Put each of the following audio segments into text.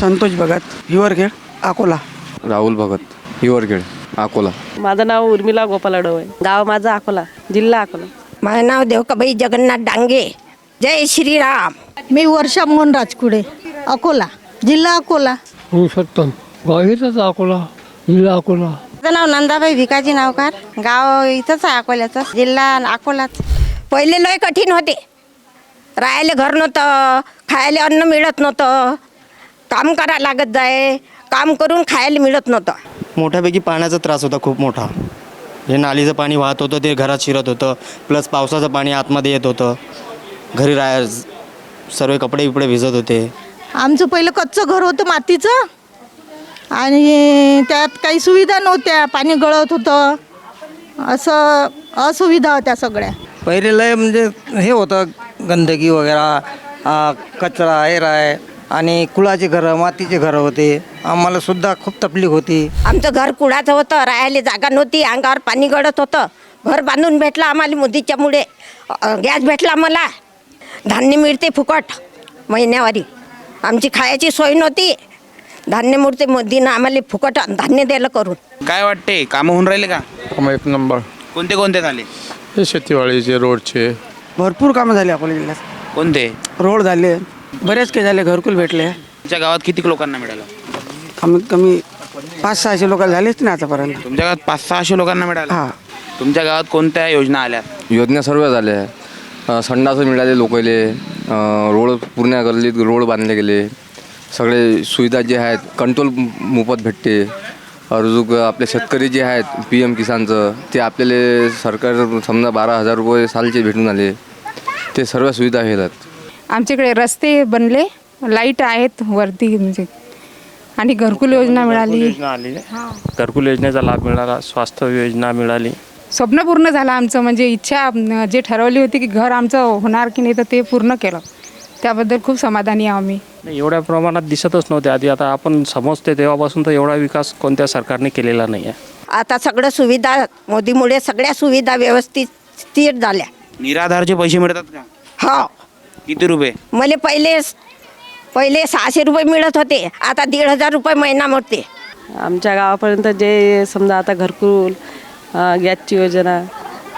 संतोष भगत हिवरखेड अकोला. राहुल भगत हिवरखेड अकोला. माझं नाव उर्मिला गोपाल अडव आहे. गाव माझं अकोला जिल्हा अकोला. माझं नाव देवकाबाई जगन्नाथ डांगे. जय श्रीराम. मी वर्षा मोहन राजकुडे अकोला जिल्हा अकोला. पुरुषोत्तम गावीतच अकोला जिल्हा अकोला. माझं नाव नंदाबाई भिकाजी नावकार. गाव इथंच आहे अकोल्याचं जिल्हा अकोलाच. पहिले लय कठीण होते. राहायला घर नव्हतं खायला अन्न मिळत नव्हतं. काम करा लागत जाय. काम करून खायला मिळत नव्हतं. मोठ्यापैकी पाण्याचा त्रास होता खूप मोठा. हे नालीचं पाणी वाहत होतं ते घरात शिरत होतं. प्लस पावसाचं पाणी आतमध्ये येत होतं. घरी राहाय सर्व कपडे बिपडे भिजत होते. आमचं पहिलं कच्चं घर होतं मातीचं. आणि त्यात काही सुविधा नव्हत्या. पाणी गळत होतं. असं असुविधा होत्या सगळ्या. पहिले लय म्हणजे हे होतं गंदगी वगैरे आ, कचरा हे राय. आणि कुळाचे घरं मातीचे घरं होते. आम्हाला सुद्धा खूप तकलीफ होती. आमचं घर कुडाचं होतं राहायला जागा नव्हती अंगावर पाणी गळत होतं. घर बांधून भेटलं आम्हाला मोदीच्यामुळे गॅस भेटला मला. धान्य मिळते फुकट महिन्यावारी. आमची खायची सोय नव्हती. धान्य मिळते मोदीनं आम्हाला फुकट धान्य द्यायला करून. काय वाटते कामं होऊन राहिले का? मग एक नंबर. कोणते कोणते झाले? हे शेतीवाडीचे रोडचे. भरपूर कामं झाली अकोला जिल्ह्यात. कोणते? रोड झाले. बरेच काही झाले घरकुल भेटले. तुमच्या गावात किती लोकांना मिळालं? कमीत कमी पाच सहाशे लोकांना झालेच नाही आतापर्यंत. तुमच्या गावात पाच सहाशे लोकांना मिळालं? हां. तुमच्या गावात कोणत्या योजना आल्या? योजना सर्व झाल्या. अ, संडासं मिळाले लोकांले रोड पूर्ण गल्लीत रोड बांधले गेले. सगळे सुविधा जे आहेत कंट्रोल मोफत भेटते. अजून आपले शेतकरी जे आहेत पी एम किसानचं ते आपल्याला सरकार समजा बारा हजार रुपये सालचे भेटून आले. ते सर्व सुविधा घेतात आमच्याकडे रस्ते बनले लाइट आहेत वरती म्हणजे. आणि घरकुल योजना मिळाली. आली घरकुल योजनेचा लाभ मिळाला स्वास्थ्य योजना मिळाली. स्वप्न पूर्ण झालं आमचं म्हणजे इच्छा अं, जे ठरवली होती की घर आमचं होणार की नाही तर ते पूर्ण केलं. त्याबद्दल खूप समाधानी आहो आम्ही. नाही, एवढ्या प्रमाणात दिसतच नव्हते आधी. आता आपण समजते तेव्हापासून तर एवढा विकास कोणत्या सरकारने केलेला नाही आहे आता सगळं सुविधा मोदीमुळे सगळ्या सुविधा व्यवस्थित स्थिर झाल्या. निराधारचे पैसे मिळतात का? हो. किती रुपये? मला पहिले पहिले सहाशे रुपये मिळत होते आता दीड हजार रुपये महिना मिळते आमच्या गावापर्यंत जे समजा आता घरकुल गॅसची योजना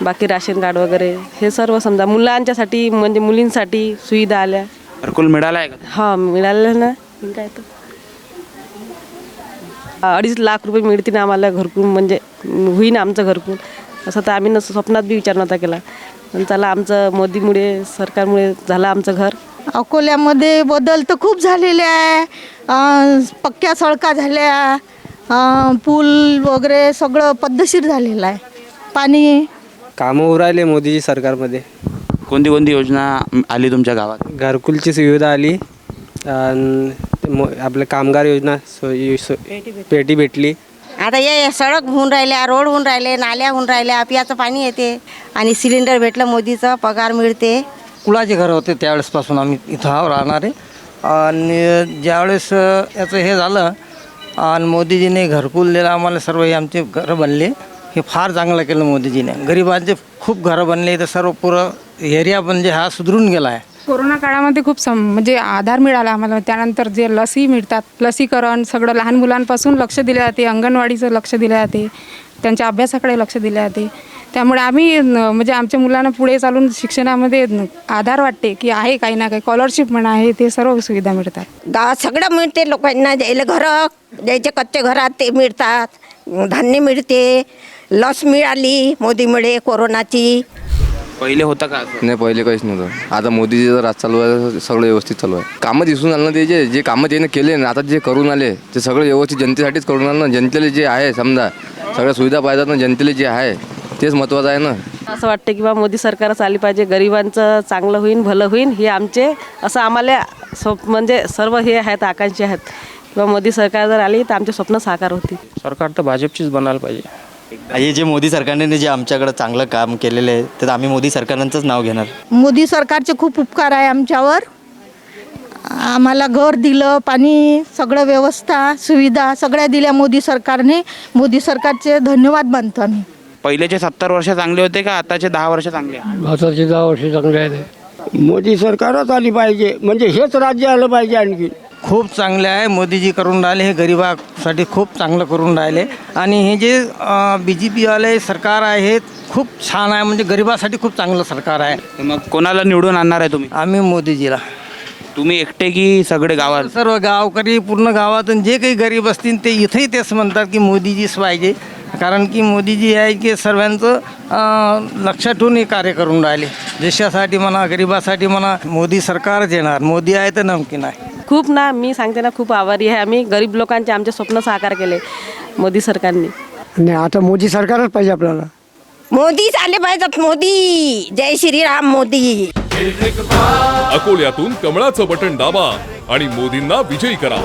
बाकी राशन कार्ड वगैरे हे सर्व समजा मुलांच्यासाठी म्हणजे मुलींसाठी सुविधा आल्या. घरकुल मिळाला आहे का? हा मिळालं ना. काय तर अडीच लाख रुपये मिळतील आम्हाला घरकुल म्हणजे होईन आमचं घरकुल. असं तर आम्ही नस स्वप्नात बी विचार नव्हता केला. पण चला आमचं मोदीमुळे सरकारमुळे झालं आमचं घर. अकोल्यामध्ये बदल तर खूप झालेले आहे. अं, पक्क्या सडका झाल्या. अं, पूल वगैरे सगळं पद्धतशीर झालेलं आहे. पाणी कामं उरायले मोदीजी सरकारमध्ये. कोणती कोणती योजना आली तुमच्या गावात? घरकुलची सुविधा आली. आपलं कामगार योजना पेटी भेटली. आता ये सडक होऊन राहिल्या रोड होऊन राहिले नाल्या होऊन राहिल्या पियाचं पाणी येते आणि सिलेंडर भेटलं मोदीचं पगार मिळते. कुळाचे घरं होते त्यावेळेसपासून आम्ही इथं आहो राहणारे. आणि ज्यावेळेस याचं हे झालं आणि मोदीजीने घरकुल दिलं आम्हाला सर्व हे आमचे घरं बनले. हे फार चांगलं केलं मोदीजीने. गरिबांचे खूप घरं बनले. तर सर्व पुरं एरिया म्हणजे हा सुधरून गेला आहे. कोरोना काळामध्ये खूप सम म्हणजे आधार मिळाला आम्हाला. त्यानंतर जे लसी मिळतात लसीकरण सगळं लहान मुलांपासून लक्ष दिले जाते. अंगणवाडीचं लक्ष दिले जाते. त्यांच्या अभ्यासाकडे लक्ष दिले जाते. त्यामुळे आम्ही म्हणजे आमच्या मुलांना पुढे चालून शिक्षणामध्ये आधार वाटते की आहे काही ना काही स्कॉलरशिप म्हणा आहे ते सर्व सुविधा मिळतात. गावात सगळं मिळते लोकांना. द्यायला घरं द्यायचे कच्चे घरात ते मिळतात. धान्य मिळते. लस मिळाली मोदीमुळे कोरोनाची. पहिले होतं का असं? नाही पहिले काहीच नव्हतं. आता मोदीचे राज चालू आहे सगळं व्यवस्थित चालू आहे. कामं दिसून आलं ना ते जे जे कामं त्याने केले ना आता जे करून आले ते सगळं व्यवस्थित जनतेसाठीच करून आलं ना. जनतेला जे आहे समजा सगळ्या सुविधा पाहिजेत ना जनतेला जे आहे तेच महत्त्वाचं आहे ना. असं वाटतं की बा मोदी सरकारच आली पाहिजे गरिबांचं चांगलं होईन भलं होईन हे आमचे असं आम्हाला स्वप म्हणजे सर्व हे आहेत आकांक्षी आहेत. किंवा मोदी सरकार जर आली तर आमचे स्वप्न साकार होतील. सरकार तर भाजपचीच बनायला पाहिजे. हे जे मोदी सरकारने जे आमच्याकडं चांगलं काम केलेलं आहे तर आम्ही मोदी सरकारांचंच नाव घेणार. मोदी सरकारचे खूप उपकार आहे आमच्यावर. आम्हाला घर दिलं पाणी सगळं व्यवस्था सुविधा सगळ्या दिल्या मोदी सरकारने. मोदी सरकारचे धन्यवाद मानतो आम्ही. पहिलेचे सत्तर वर्ष चांगले होते का आताचे दहा वर्ष चांगले? आताची दहा वर्षे चांगले आहेत. मोदी सरकारच आली पाहिजे. म्हणजे हेच राज्य आलं पाहिजे आणखी खूप चांगले आहे. मोदीजी करून राहिले हे गरिबासाठी खूप चांगलं करून राहिले. आणि हे जे बी जे पीवाले सरकार आहे हे खूप छान आहे. म्हणजे गरिबासाठी खूप चांगलं सरकार आहे. तर मग कोणाला निवडून आणणार आहे तुम्ही? आम्ही मोदीजीला. तुम्ही एकटे की सगळे गावात? सर्व गावकरी पूर्ण गावातून जे काही गरीब असतील ते इथंही तेच म्हणतात की मोदीजीच पाहिजे. कारण की मोदीजी आहे की सर्वांचं अं, लक्षात ठेवून हे कार्य करून राहिले. देशासाठी म्हणा गरिबासाठी म्हणा मोदी सरकारच येणार. मोदी आहे तर नमकीन आहे. खूप ना मी सांगते ना खूप आभारी आहे. आम्ही गरीब लोकांचे आमचे स्वप्न साकार केले मोदी सरकारने. नाही आता मोदी सरकारच पाहिजे आपल्याला. मोदीच आले पाहिजेत मोदी. जय श्रीराम मोदी. अकोल्यातून कमळाचं बटन दाबा आणि मोदींना विजयी करा.